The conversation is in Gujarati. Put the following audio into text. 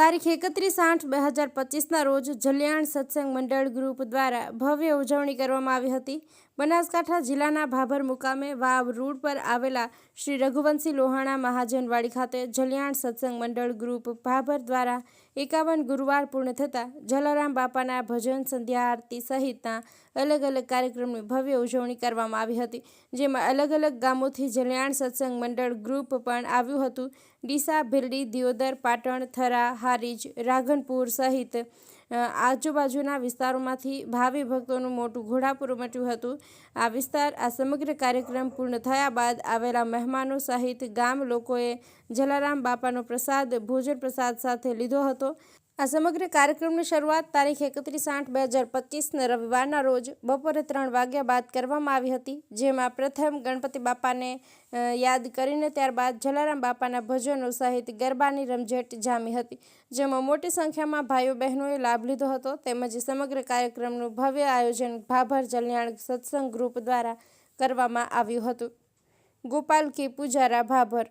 તારીખ એકત્રીસ આઠ બે હજાર પચીસના રોજ જલિયાણ સત્સંગ મંડળ ગ્રુપ દ્વારા ભવ્ય ઉજવણી કરવામાં આવી હતી. બનાસકાંઠા જિલ્લાના ભાભર મુકામે વાવ રોડ પર આવેલા શ્રી રઘુવંશી લોહાણા મહાજનવાડી ખાતે જલિયાણ સત્સંગ મંડળ ગ્રુપ ભાભર દ્વારા એકાવન ગુરુવાર પૂર્ણ થતાં જલારામ બાપાના ભજન સંધ્યા આરતી સહિતના અલગ અલગ કાર્યક્રમની ભવ્ય ઉજવણી કરવામાં આવી હતી. જેમાં અલગ અલગ ગામોથી જલિયાણ સત્સંગ મંડળ ગ્રુપ પણ આવ્યું હતું. ડીસા ભીલડી, દિયોદર, પાટણ, થરા હારીજ રાઘનપુર સહિત આજુબાજુના વિસ્તારોમાંથી ભાવિ ભક્તોનું મોટું ઘોડાપુર ઉમટ્યું હતું. આ વિસ્તાર, આ સમગ્ર કાર્યક્રમ પૂર્ણ થયા બાદ આવેલા મહેમાનો સહિત ગામ લોકોએ જલારામ બાપાનો પ્રસાદ, ભોજન પ્રસાદ સાથે લીધો હતો. આ સમગ્ર કાર્યક્રમની શરૂઆત તારીખ એકત્રીસ આઠ બે હજાર પચીસને રવિવારના રોજ બપોરે ત્રણ વાગ્યા બાદ કરવામાં આવી હતી, જેમાં પ્રથમ ગણપતિ બાપાને યાદ કરીને ત્યારબાદ જલારામ બાપાના ભજનો સહિત ગરબાની રમઝટ જામી હતી, જેમાં મોટી સંખ્યામાં ભાઈઓ બહેનોએ લાભ લીધો હતો. તેમજ સમગ્ર કાર્યક્રમનું ભવ્ય આયોજન ભાભર જલ્યાણ સત્સંગ ગ્રુપ દ્વારા કરવામાં આવ્યું હતું. ગોપાલ કે પૂજારા ભાભર